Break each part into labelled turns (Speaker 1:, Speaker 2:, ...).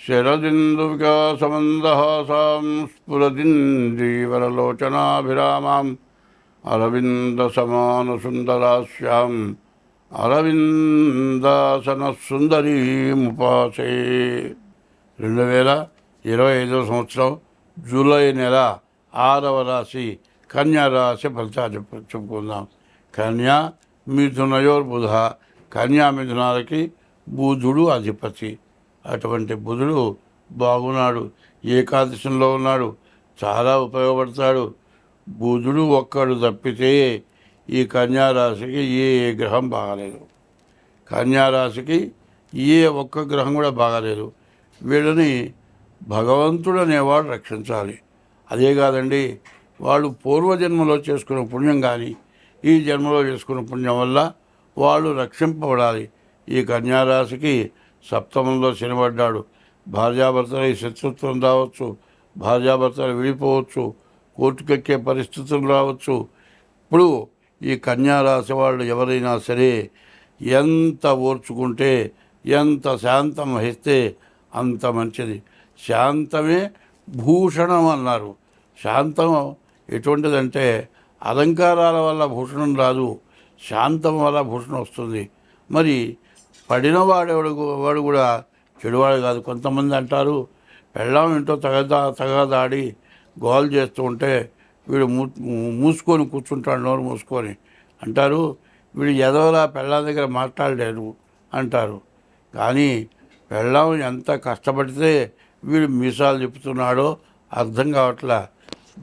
Speaker 1: త్వం భక్తానాం ఏకదంతముపాస్మహే శరదిందువికాసమందహాసాం స్ఫురదిందీవరలోచనాభిరామాం అరవిందసమానసుందరాస్యాం అరవిందాసనసుందరీముపాసే రెండు వేల ఇరవై ఐదవ సంవత్సరం జూలై నెల ఆరవ రాశి కన్యా రాశి ఫలితాలు చెప్పు చెప్పుకుందాం. కన్యా మిథునయోర్ బుధ కన్యా మిథునాలకి బుధుడు అధిపతి. అటువంటి బుధుడు బాగున్నాడు ఏకాదశంలో ఉన్నాడు చాలా ఉపయోగపడతాడు. బుధుడు ఒక్కడు తప్పితే ఈ కన్యారాశికి ఏ ఏ గ్రహం బాగాలేదు. కన్యారాశికి ఏ ఒక్క గ్రహం కూడా బాగాలేదు. వీళ్ళని భగవంతుడు అనేవాడు రక్షించాలి. అదే కాదండి వాళ్ళు పూర్వజన్మలో చేసుకున్న పుణ్యం కానీ ఈ జన్మలో చేసుకున్న పుణ్యం వల్ల వాళ్ళు రక్షింపబడాలి. ఈ కన్యారాశికి సప్తమంలో శనిపడ్డాడు. భార్యాభర్తల ఈ శత్రుత్వం రావచ్చు. భార్యాభర్తలు విడిపోవచ్చు. కోర్టుకెక్కే పరిస్థితులు రావచ్చు. ఇప్పుడు ఈ కన్యారాశి వాళ్ళు ఎవరైనా సరే ఎంత ఓర్చుకుంటే ఎంత శాంతం వహిస్తే అంత మంచిది. శాంతమే భూషణం అన్నారు. శాంతం ఎటువంటిదంటే అలంకారాల వల్ల భూషణం రాదు. శాంతం వల్ల భూషణం వస్తుంది. మరి పడిన వాడెవడు వాడు కూడా చెడువాడు కాదు. కొంతమంది అంటారు పెళ్ళాం ఏంటో తగదా తగదాడి గోల్ చేస్తూ ఉంటే వీడు మూ మూసుకొని కూర్చుంటాడు నోరు మూసుకొని. అంటారు వీడు ఎదవలా పెళ్ళా దగ్గర మాట్లాడలేరు అంటారు. కానీ పెళ్ళాం ఎంత కష్టపడితే వీడు మీసాలు చెప్తున్నాడో అర్థం కావట్లా.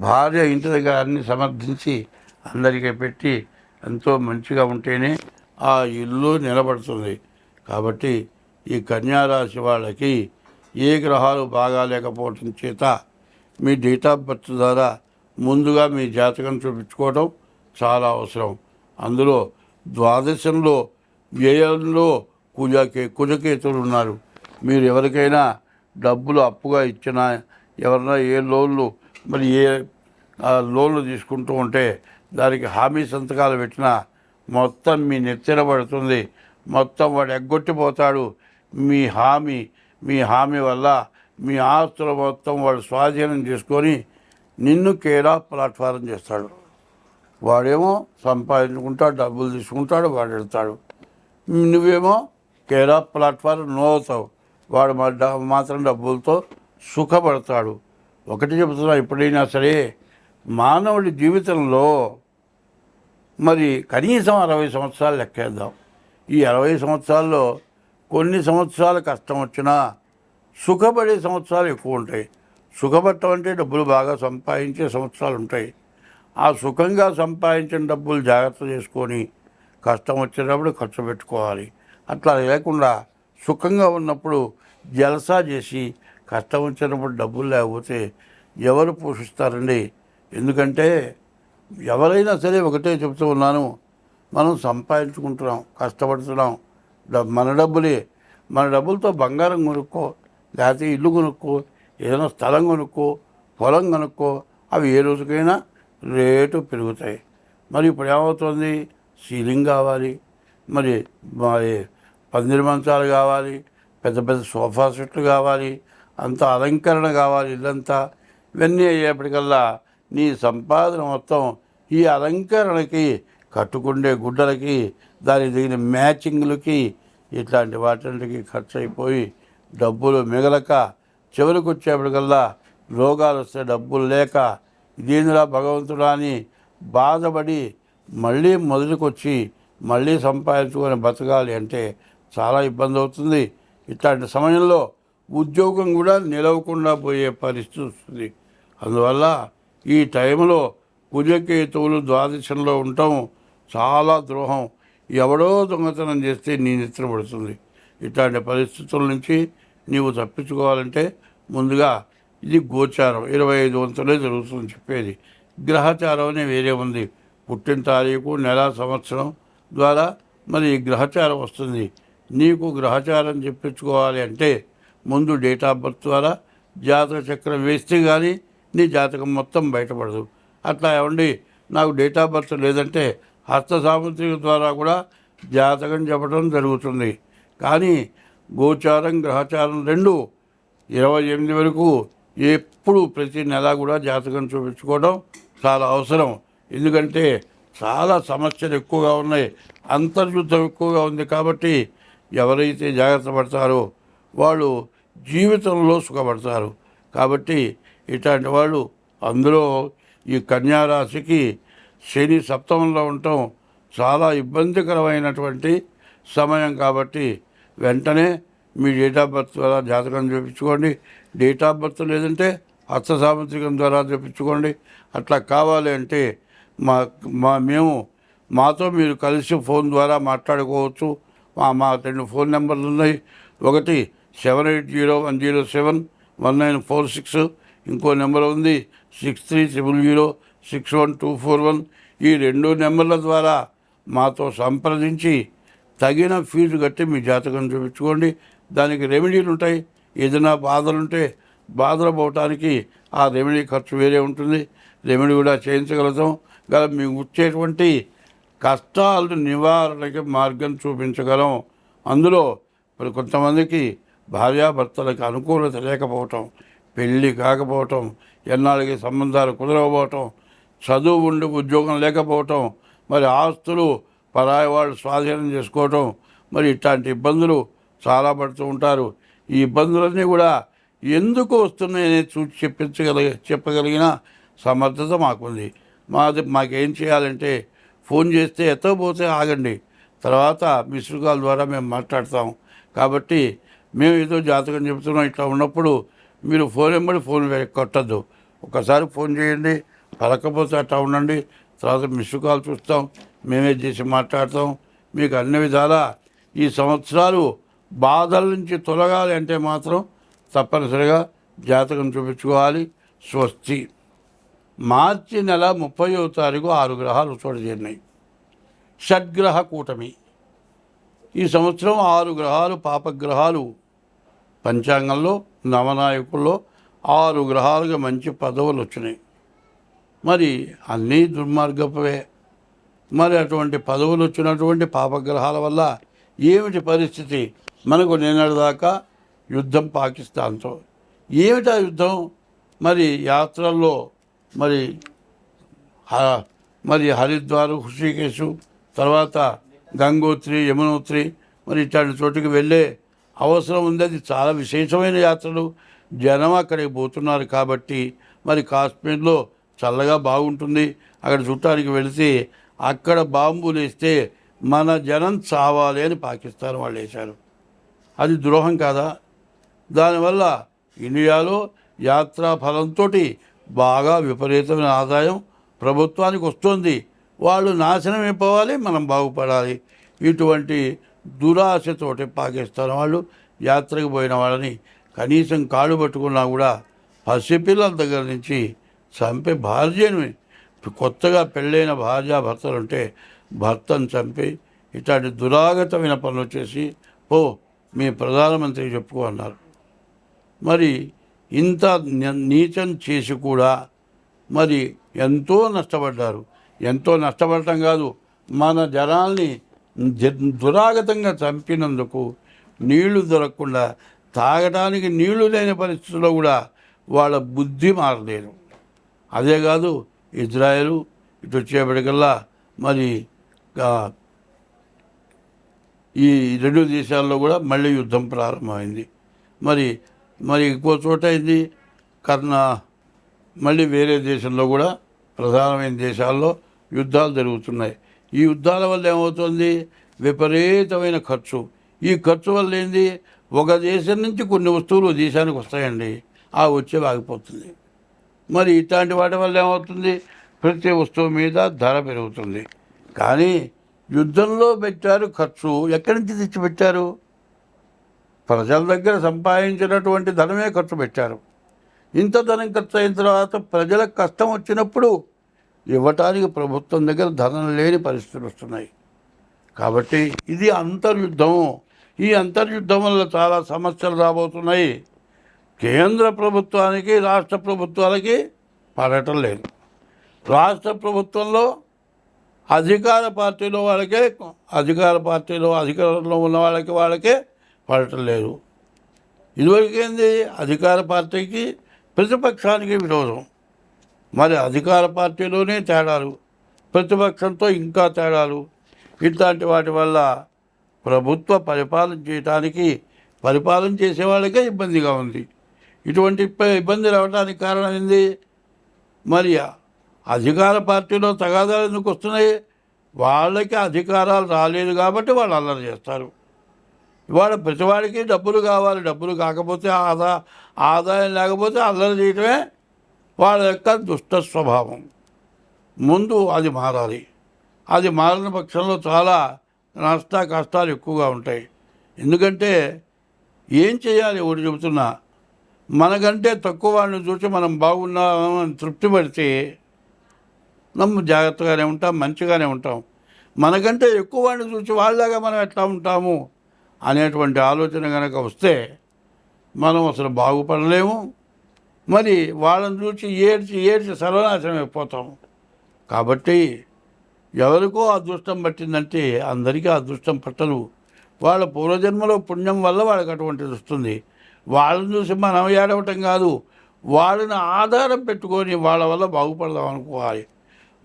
Speaker 1: భార్య ఇంటి దగ్గర అన్ని సమర్థించి అందరికీ పెట్టి ఎంతో మంచిగా ఉంటేనే ఆ ఇల్లు నిలబడుతుంది. కాబట్టి ఈ కన్యారాశి వాళ్ళకి ఏ గ్రహాలు బాగా లేకపోవటం చేత మీ డేట్ ఆఫ్ బర్త్ ద్వారా ముందుగా మీ జాతకం చూపించుకోవడం చాలా అవసరం. అందులో ద్వాదశంలో వ్యయంలో కుజకే కుజకేతులు ఉన్నారు. మీరు ఎవరికైనా డబ్బులు అప్పుగా ఇచ్చినా ఎవరైనా ఏ లోన్లు మరి ఏ లోన్లు తీసుకుంటూ ఉంటే దానికి హామీ సంతకాలు పెట్టినా మొత్తం మీ నెత్తిన పడుతుంది. మొత్తం వాడు ఎగ్గొట్టిపోతాడు. మీ హామీ మీ హామీ వల్ల మీ ఆస్తులు మొత్తం వాడు స్వాధీనం చేసుకొని నిన్ను కేరా ప్లాట్ఫారం చేస్తాడు. వాడేమో సంపాదించుకుంటాడు డబ్బులు తీసుకుంటాడు వాడు వెళ్తాడు. నువ్వేమో కేరా ప్లాట్ఫారం నో వాడు మా డ- మాత్రం డబ్బులతో సుఖపడతాడు. ఒకటి చెబుతున్నా ఎప్పుడైనా సరే మానవుడి జీవితంలో మరి కనీసం అరవై సంవత్సరాలు లెక్కేద్దాం. ఈ అరవై సంవత్సరాల్లో కొన్ని సంవత్సరాలు కష్టం వచ్చినా సుఖపడే సంవత్సరాలు ఎక్కువ ఉంటాయి. సుఖపడటం అంటే డబ్బులు బాగా సంపాదించే సంవత్సరాలు ఉంటాయి. ఆ సుఖంగా సంపాదించిన డబ్బులు జాగ్రత్త చేసుకొని కష్టం వచ్చేటప్పుడు ఖర్చు పెట్టుకోవాలి. అట్లా లేకుండా సుఖంగా ఉన్నప్పుడు జలసా చేసి కష్టం వచ్చినప్పుడు డబ్బులు లేకపోతే ఎవరు పోషిస్తారండి? ఎందుకంటే ఎవరైనా సరే ఒకటే చెప్తూ ఉన్నాను. మనం సంపాదించుకుంటున్నాం కష్టపడుతున్నాం. మన డబ్బులే. మన డబ్బులతో బంగారం కొనుక్కో లేకపోతే ఇల్లు కొనుక్కో ఏదైనా స్థలం కొనుక్కో పొలం కొనుక్కో అవి ఏ రోజుకైనా రేటు పెరుగుతాయి. మరి ఇప్పుడు ఏమవుతుంది? సీలింగ్ కావాలి. మరి మరి పందిరి మంచాలు కావాలి. పెద్ద పెద్ద సోఫా సెట్లు కావాలి. అంత అలంకరణ కావాలి ఇల్లంతా. ఇవన్నీ అయ్యేప్పటికల్లా నీ సంపాదన మొత్తం ఈ అలంకరణకి కట్టుకుండే గుడ్డలకి దానికి తగిన మ్యాచింగ్లకి ఇట్లాంటి వాటికి ఖర్చు అయిపోయి డబ్బులు మిగలక చివరికి వచ్చేప్పటికల్లా రోగాలు వస్తే డబ్బులు లేక దీనిలా భగవంతుడా అని బాధపడి మళ్ళీ మొదలుకొచ్చి మళ్ళీ సంపాదించుకొని బతకాలి అంటే చాలా ఇబ్బంది అవుతుంది ఇట్లాంటి సమయంలో ఉద్యోగం కూడా నిలవకుండా పోయే పరిస్థితి వస్తుంది. అందువల్ల ఈ టైంలో కుజకేతువులు ద్వాదశంలో ఉండటం చాలా ద్రోహం. ఎవడో దొంగతనం చేస్తే నీ నిద్ర పడుతుంది. ఇట్లాంటి పరిస్థితుల నుంచి నీవు తప్పించుకోవాలంటే ముందుగా ఇది గోచారం. ఇరవై ఐదు వంతులే జరుగుతుంది చెప్పేది. గ్రహచారం అనే వేరే ఉంది. పుట్టిన తారీఖు నెల సంవత్సరం ద్వారా మరి ఈ గ్రహచారం వస్తుంది. నీకు గ్రహచారం చెప్పించుకోవాలి అంటే ముందు డేట్ ఆఫ్ బర్త్ ద్వారా జాతక చక్రం వేస్తే కానీ నీ జాతకం మొత్తం బయటపడదు. అట్లా ఏమండి? నాకు డేట్ ఆఫ్ బర్త్ లేదంటే హస్త సాముద్రిక ద్వారా కూడా జాతకం చెప్పడం జరుగుతుంది. కానీ గోచారం గ్రహచారం రెండు ఇరవై ఎనిమిది వరకు ఎప్పుడు ప్రతి నెల కూడా జాతకం చూపించుకోవడం చాలా అవసరం. ఎందుకంటే చాలా సమస్యలు ఎక్కువగా ఉన్నాయి. అంతర్యుద్ధం ఎక్కువగా ఉంది కాబట్టి ఎవరైతే జాగ్రత్త పడతారో వాళ్ళు జీవితంలో సుఖపడతారు. కాబట్టి ఇట్లాంటి వాళ్ళు అందులో ఈ కన్యారాశికి శని సప్తమంలో ఉండటం చాలా ఇబ్బందికరమైనటువంటి సమయం కాబట్టి వెంటనే మీ డేట్ ఆఫ్ బర్త్ ద్వారా జాతకం చూపించుకోండి. డేట్ ఆఫ్ బర్త్ లేదంటే హస్త సాముద్రికం ద్వారా చూపించుకోండి. అట్లా కావాలి అంటే మా మా మేము మాతో మీరు కలిసి ఫోన్ ద్వారా మాట్లాడుకోవచ్చు. మా మా రెండు ఫోన్ నెంబర్లు ఉన్నాయి. ఒకటి seven eight zero one zero seven one nine four six. ఇంకో నెంబర్ ఉంది six three triple zero six one two four one ఈ రెండు నెంబర్ల ద్వారా మాతో సంప్రదించి తగిన ఫీజు కట్టి మీ జాతకం చూపించుకోండి. దానికి రెమెడీలు ఉంటాయి. ఏదైనా బాధలుంటే బాధలు పోవటానికి ఆ రెమెడీ ఖర్చు వేరే ఉంటుంది. రెమెడీ కూడా చేయించగలుగుతాం. గల మేము వచ్చేటువంటి కష్టాలు నివారణకి మార్గం చూపించగలం. అందులో మరి కొంతమందికి భార్యాభర్తలకు అనుకూలత లేకపోవటం పెళ్ళి కాకపోవటం ఎన్నాళ్ళకి సంబంధాలు కుదరకపోవటం చదువు ఉండి ఉద్యోగం లేకపోవటం మరి ఆస్తులు పరాయి వాళ్ళు స్వాధీనం చేసుకోవటం మరి ఇట్లాంటి ఇబ్బందులు చాలా పడుతూ ఉంటారు. ఈ ఇబ్బందులన్నీ కూడా ఎందుకు వస్తున్నాయని చూసి చెప్పించగలిగ చెప్పగలిగిన సమర్థత మాకుంది. మాది మాకేం చేయాలంటే ఫోన్ చేస్తే ఎత్తకపోతే ఆగండి. తర్వాత మిస్డ్ కాల్ ద్వారా మేము మాట్లాడతాం. కాబట్టి మేము ఏదో జాతకం చెబుతున్నాం ఇట్లా ఉన్నప్పుడు మీరు ఫోన్ వెంబడి ఫోన్ కొట్టద్దు. ఒకసారి ఫోన్ చేయండి. పలకపోతే అట్లా ఉండండి. తర్వాత మిస్ కాల్ చూస్తాం. మేమే చేసి మాట్లాడతాం. మీకు అన్ని విధాలా ఈ సంవత్సరాలు బాధల నుంచి తొలగాలి అంటే మాత్రం తప్పనిసరిగా జాతకం చూపించుకోవాలి. స్వస్తి. మార్చి నెల ముప్పయో తారీఖు ఆరు గ్రహాలు చోటు చేరినాయి షడ్గ్రహ కూటమి. ఈ సంవత్సరం ఆరు గ్రహాలు పాపగ్రహాలు. పంచాంగంలో నవనాయకుల్లో ఆరు గ్రహాలుగా మంచి పదవులు వచ్చినాయి మరి అన్నీ దుర్మార్గపవే మరి అటువంటి పదవులు వచ్చినటువంటి పాపగ్రహాల వల్ల ఏమిటి పరిస్థితి? మనకు నిన్నటిదాకా యుద్ధం పాకిస్తాన్తో. ఏమిటా యుద్ధం? మరి యాత్రల్లో మరి మరి హరిద్వారు హృషికేశు తర్వాత గంగోత్రి యమునోత్రి మరి ఇట్లాంటి చోటుకి వెళ్ళే అవసరం ఉంది. అది చాలా విశేషమైన యాత్రలు. జనం అక్కడికి పోతున్నారు కాబట్టి మరి కాశ్మీర్లో చల్లగా బాగుంటుంది. అక్కడ చుట్టానికి వెళితే అక్కడ బాంబులు వేస్తే మన జనం చావాలి అని పాకిస్తాన్ వాళ్ళు వేశారు. అది ద్రోహం కాదా? దానివల్ల ఇండియాలో యాత్రా ఫలంతో బాగా విపరీతమైన ఆదాయం ప్రభుత్వానికి వస్తుంది. వాళ్ళు నాశనం అయిపోవాలి మనం బాగుపడాలి. ఇటువంటి దురాశతోటి పాకిస్తాన్ వాళ్ళు యాత్రకు పోయిన వాళ్ళని కనీసం కాళ్ళు పట్టుకున్నా కూడా పసిపిల్లల దగ్గర నుంచి చంపి భార్యను. కొత్తగా పెళ్ళైన భార్య భర్తలు ఉంటే భర్తను చంపి ఇట్లాంటి దురాగతమైన పనులు చేసి ఓ మీ ప్రధానమంత్రికి చెప్పుకో అన్నారు. మరి ఇంత నీచం చేసి కూడా మరి ఎంతో నష్టపడ్డారు. ఎంతో నష్టపడటం కాదు మన జనాల్ని జ- దురాగతంగా చంపినందుకు నీళ్ళు దొరకకుండా తాగడానికి నీళ్ళు లేని పరిస్థితుల్లో కూడా వాళ్ళ బుద్ధి మారలేదు. అదే కాదు ఇజ్రాయెల్ ఇటు వచ్చేప్పటికల్లా మరి ఈ రెండు దేశాల్లో కూడా మళ్ళీ యుద్ధం ప్రారంభమైంది. మరి మరి ఇంకో చోట అయింది కర్ణ మళ్ళీ వేరే దేశంలో కూడా ప్రధానమైన దేశాల్లో యుద్ధాలు జరుగుతున్నాయి. ఈ యుద్ధాల వల్ల ఏమవుతుంది? విపరీతమైన ఖర్చు. ఈ ఖర్చు వల్ల ఏంది? ఒక దేశం నుంచి కొన్ని వస్తువులు దేశానికి వస్తాయండి. ఆ వచ్చే ఆగిపోతుంది. మరి ఇట్లాంటి వాటి వల్ల ఏమవుతుంది? ప్రతి వస్తువు మీద ధర పెరుగుతుంది. కానీ యుద్ధంలో పెట్టారు ఖర్చు. ఎక్కడి నుంచి తెచ్చిపెట్టారు? ప్రజల దగ్గర సంపాదించినటువంటి ధనమే ఖర్చు పెట్టారు. ఇంత ధనం ఖర్చు అయిన తర్వాత ప్రజలకు కష్టం వచ్చినప్పుడు ఇవ్వటానికి ప్రభుత్వం దగ్గర ధనం లేని పరిస్థితులు వస్తున్నాయి. కాబట్టి ఇది అంతర్యుద్ధం ఈ అంతర్యుద్ధం వల్ల చాలా సమస్యలు రాబోతున్నాయి. కేంద్ర ప్రభుత్వానికి రాష్ట్ర ప్రభుత్వాలకి పడటం లేదు. రాష్ట్ర ప్రభుత్వంలో అధికార పార్టీలో వాళ్ళకే అధికార పార్టీలో అధికారంలో ఉన్న వాళ్ళకి వాళ్ళకే పడటం లేదు. ఇదివరకేంది అధికార పార్టీకి ప్రతిపక్షానికి విరోధం. మరి అధికార పార్టీలోనే తేడాలు ప్రతిపక్షంతో ఇంకా తేడాలు. ఇట్లాంటి వాటి వల్ల ప్రభుత్వ పరిపాలన చేయటానికి పరిపాలన చేసే వాళ్ళకే ఇబ్బందిగా ఉంది. ఇటువంటి ఇబ్బంది రావడానికి కారణం ఏంది? మరి అధికార పార్టీలో తగాదాలు ఎందుకు వస్తున్నాయి? వాళ్ళకి అధికారాలు రాలేదు కాబట్టి వాళ్ళు అల్లరి చేస్తారు. ఇవాళ ప్రతివాడికి డబ్బులు కావాలి. డబ్బులు కాకపోతే ఆదా ఆదాయం లేకపోతే అల్లరి చేయటమే వాళ్ళ యొక్క దుష్ట స్వభావం. ముందు అది మారాలి. అది మారిన పక్షంలో చాలా నష్ట కష్టాలు ఎక్కువగా ఉంటాయి. ఎందుకంటే ఏం చేయాలి? ఒకటి చెబుతున్నా. మనకంటే తక్కువ వాడిని చూసి మనం బాగున్నామని తృప్తి పడితే నమ్ము జాగ్రత్తగానే ఉంటాం మంచిగానే ఉంటాం. మనకంటే ఎక్కువ వాడిని చూసి వాళ్ళలాగా మనం ఎట్లా ఉంటాము అనేటువంటి ఆలోచన కనుక వస్తే మనం అసలు బాగుపడలేము. మరి వాళ్ళని చూసి ఏడ్చి ఏడ్చి సర్వనాశనం అయిపోతాం కాబట్టి ఎవరికో అదృష్టం పట్టిందంటే అందరికీ అదృష్టం పట్టదు. వాళ్ళ పూర్వజన్మలో పుణ్యం వల్ల వాళ్ళకి అటువంటిది వస్తుంది. వాళ్ళని చూసి మనం ఏడవటం కాదు వాళ్ళని ఆధారం పెట్టుకొని వాళ్ళ వల్ల బాగుపడదాం అనుకోవాలి.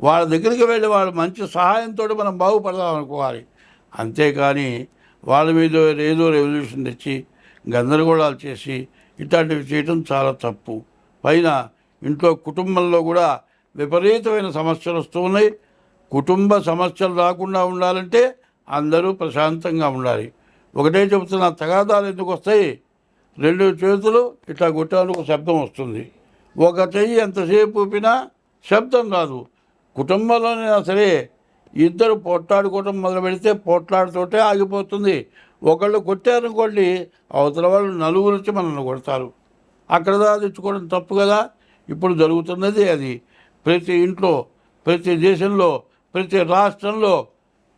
Speaker 1: వాళ్ళ దగ్గరికి వెళ్ళి వాళ్ళ మంచి సహాయంతో మనం బాగుపడదాం అనుకోవాలి. అంతేకాని వాళ్ళ మీద ఏదో రెవల్యూషన్ తెచ్చి గందరగోళాలు చేసి ఇట్లాంటివి చేయటం చాలా తప్పు. పైన ఇంట్లో కుటుంబంలో కూడా విపరీతమైన సమస్యలు వస్తూ ఉన్నాయి. కుటుంబ సమస్యలు రాకుండా ఉండాలంటే అందరూ ప్రశాంతంగా ఉండాలి. ఒకటే చెబుతున్నా తగాదాలు ఎందుకు వస్తాయి? రెండు చేతులు ఇట్లా కొట్టాలకు శబ్దం వస్తుంది. ఒక చెయ్యి ఎంతసేపు ఊపినా శబ్దం రాదు. కుటుంబంలోనైనా సరే ఇద్దరు పోట్లాడుకోవటం మొదలు పెడితే పోట్లాడుతోటే ఆగిపోతుంది. ఒకళ్ళు కొట్టారనుకోండి అవతల వాళ్ళు నలుగురు వచ్చి మనల్ని కొడతారు. అక్కడ దాకా తెచ్చుకోవడం తప్పు కదా. ఇప్పుడు జరుగుతున్నది అది. ప్రతి ఇంట్లో ప్రతి దేశంలో ప్రతి రాష్ట్రంలో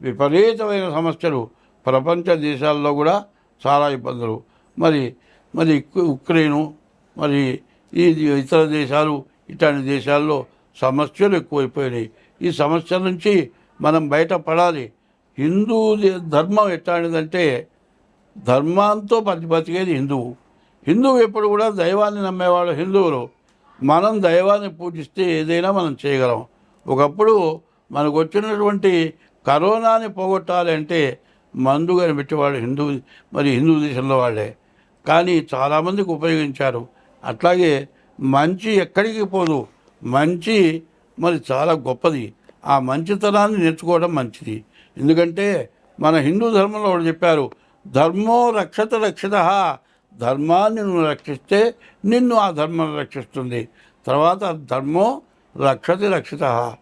Speaker 1: విపరీతమైన సమస్యలు. ప్రపంచ దేశాల్లో కూడా చాలా ఇబ్బందులు. మరి మరి ఉక్రెయిను మరి ఈ ఇతర దేశాలు ఇట్లాంటి దేశాల్లో సమస్యలు ఎక్కువైపోయినాయి. ఈ సమస్యల నుంచి మనం బయటపడాలి. హిందూ ధర్మం ఎట్లాంటిదంటే ధర్మాంతో బతి బతికేది హిందువు. హిందువు ఎప్పుడు కూడా దైవాన్ని నమ్మేవాడు హిందువులు. మనం దైవాన్ని పూజిస్తే ఏదైనా మనం చేయగలం. ఒకప్పుడు మనకు వచ్చినటువంటి కరోనాని పోగొట్టాలి అంటే మందు కనిపెట్టేవాడు హిందూ మరి హిందూ దేశంలో వాళ్ళే. కానీ చాలామందికి ఉపయోగించారు. అట్లాగే మంచి ఎక్కడికి పోదు. మంచి మరి చాలా గొప్పది. ఆ మంచితనాన్ని నేర్చుకోవడం మంచిది. ఎందుకంటే మన హిందూ ధర్మంలో ఒకటి చెప్పారు ధర్మో రక్షత రక్షిత. ధర్మాన్ని నువ్వు రక్షిస్తే నిన్ను ఆ ధర్మం రక్షిస్తుంది. తర్వాత ధర్మో రక్షతి రక్షిత.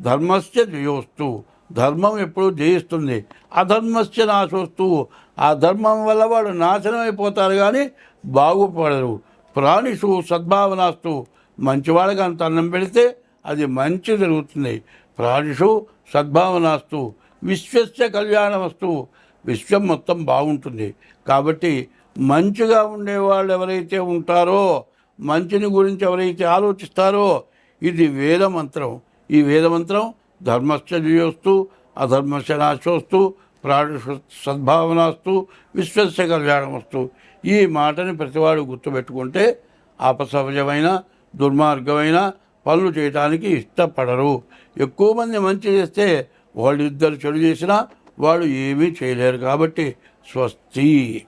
Speaker 1: ధర్మస్య జయోస్తు. ధర్మం ఎప్పుడు జయిస్తుంది. అధర్మస్య నాశోస్తు. ఆ ధర్మం వల్ల వాడు నాశనం అయిపోతారు కానీ బాగుపడరు. ప్రాణిషు సద్భావనాస్తు. మంచివాళ్ళకి అంత అన్నం పెడితే అది మంచి జరుగుతుంది. ప్రాణిషు సద్భావనాస్తు. విశ్వస్య కళ్యాణమస్తు. విశ్వం మొత్తం బాగుంటుంది. కాబట్టి మంచిగా ఉండేవాళ్ళు ఎవరైతే ఉంటారో మంచిని గురించి ఎవరైతే ఆలోచిస్తారో ఇది వేద మంత్రం ఈ వేద మంత్రం ధర్మశ్చ నాశోస్తు ప్రాణ సద్భావనాస్తు విశ్వస్య కళ్యాణమస్తు. ఈ మాటని ప్రతివాడు గుర్తుపెట్టుకుంటే అపసహజమైన దుర్మార్గమైన పనులు చేయడానికి ఇష్టపడరు. ఎక్కువ మంది మంచి చేస్తే వాళ్ళు ఇద్దరు చెడు చేసినా వాళ్ళు ఏమీ చేయలేరు కాబట్టి స్వస్తి.